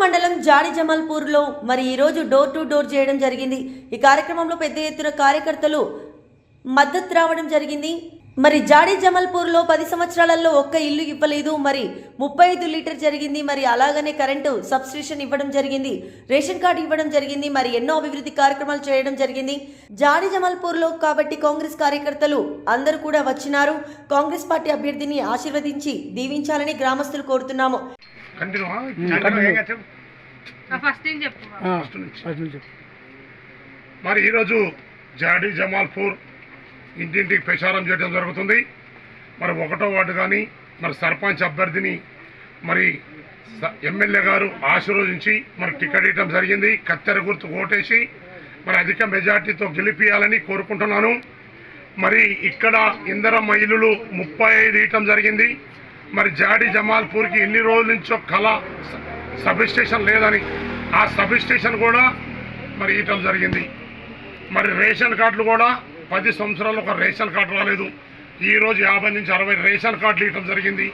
మండలం జాడి జమాల్పూర్లో మరి ఈరోజు డోర్ టు డోర్ చేయడం జరిగింది. ఈ కార్యక్రమంలో పెద్ద ఎత్తున కార్యకర్తలు మద్దతు రావడం జరిగింది. మరి జాడి జమల్పూర్లో పది సంవత్సరాలలో ఒక్క ఇల్లు ఇవ్వలేదు. మరి ముప్పై ఐదు లీటర్ జరిగింది. మరి అలాగనే కరెంటు సబ్స్టేషన్ ఇవ్వడం జరిగింది. రేషన్ కార్డు ఇవ్వడం జరిగింది. మరి ఎన్నో అభివృద్ధి కార్యక్రమాలు చేయడం జరిగింది. జాడి జమల్పూర్లో కాబట్టి కాంగ్రెస్ కార్యకర్తలు అందరూ కూడా వచ్చినారు. కాంగ్రెస్ పార్టీ అభ్యర్థిని ఆశీర్వదించి దీవించాలని గ్రామస్తులు కోరుతున్నాము. కంటిన్యూ ఫస్ట్ ఏం చెప్పు ఫస్ట్ నుంచి. మరి ఈరోజు జాడీ జమాల్పూర్ ఇంటింటికి ప్రచారం చేయడం జరుగుతుంది. మరి ఒకటో వార్డు కానీ మరి సర్పంచ్ అభ్యర్థిని మరి స- ఎమ్మెల్యే గారు ఆశీర్వదించి మరి టికెట్ ఇవ్వడం జరిగింది. కత్తెర గుర్తు ఓటేసి మరి అధిక మెజార్టీతో గెలిపియాలని కోరుకుంటున్నాను. మరి ఇక్కడ ఇందరమ్మ ఇల్లులు ముప్పై ఐదు ఇవ్వటం జరిగింది. మరి జాడి జమాల్పూర్కి ఎన్ని రోజుల నుంచో కళ స- సబ్ స్టేషన్ లేదని ఆ సబ్ స్టేషన్ కూడా మరి ఇవ్వటం జరిగింది. మరి రేషన్ కార్డులు కూడా పది సంవత్సరాలు ఒక రేషన్ కార్డు రాలేదు. ఈరోజు యాభై నుంచి అరవై రేషన్ కార్డులు ఇవ్వటం జరిగింది.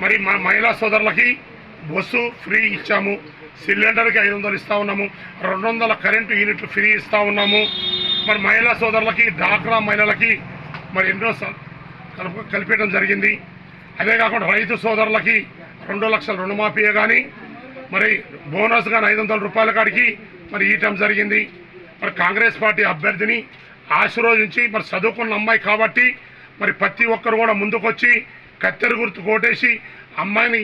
మరి మా మహిళా సోదరులకి బస్సు ఫ్రీ ఇచ్చాము. సిలిండర్కి ఐదు వందలు ఇస్తూ ఉన్నాము. రెండు వందల కరెంటు యూనిట్లు ఫ్రీ ఇస్తూ ఉన్నాము. మరి మహిళా సోదరులకి డాక్రా మహిళలకి మరి ఎన్నో స- కలిపేయడం జరిగింది. అదే కాకుండా రైతు సోదరులకి రెండు లక్షల రుణమాఫీ కానీ మరి బోనస్ కానీ ఐదు వందల రూపాయల కాడికి మరి ఇవ్వటం జరిగింది. మరి కాంగ్రెస్ పార్టీ అభ్యర్థిని ఆశీర్వదించి మరి చదువుకున్న అమ్మాయి కాబట్టి మరి ప్రతి ఒక్కరు కూడా ముందుకొచ్చి కత్తెర గుర్తు కోటేసి అమ్మాయిని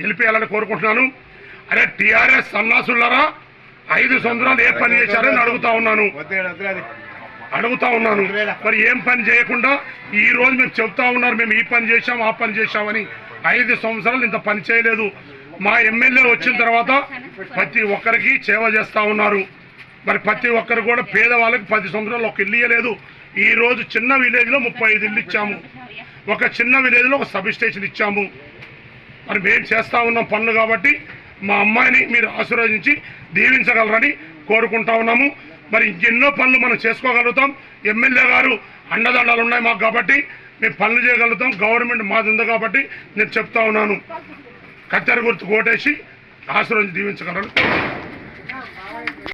గెలిపేయాలని కోరుకుంటున్నాను. అరే టీఆర్ఎస్ సన్నాసులరా ఐదు సంవత్సరాలు ఏ పని చేశారని అడుగుతా ఉన్నాను. అడుగుతా ఉన్నాను. మరి ఏం పని చేయకుండా ఈ రోజు మేము చెప్తా ఉన్నారు మేము ఈ పని చేశాం ఆ పని చేశామని. ఐదు సంవత్సరాలు ఇంత పని చేయలేదు. మా ఎమ్మెల్యే వచ్చిన తర్వాత ప్రతి ఒక్కరికి సేవ చేస్తా ఉన్నారు. మరి ప్రతి ఒక్కరు కూడా పేదవాళ్ళకి పది సంవత్సరాలు ఒక ఇల్లు ఇవ్వలేదు ఈ రోజు చిన్న విలేజ్లో ముప్పై ఐదు ఇల్లు ఇచ్చాము. ఒక చిన్న విలేజ్లో ఒక సబ్ స్టేషన్ ఇచ్చాము. మరి మేము చేస్తా ఉన్నాం పనులు కాబట్టి మా అమ్మాయిని మీరు ఆశీర్వదించి దీవించగలరని కోరుకుంటా ఉన్నాము. మరి ఇంకెన్నో పనులు మనం చేసుకోగలుగుతాం. ఎమ్మెల్యే గారు అండదండాలు ఉన్నాయి మాకు కాబట్టి మేము పనులు చేయగలుగుతాం. గవర్నమెంట్ మాది ఉంది కాబట్టి నేను చెప్తా ఉన్నాను. కత్తెర గుర్తు కోటేసి ఆశీర్వదించి దీవించగలరు.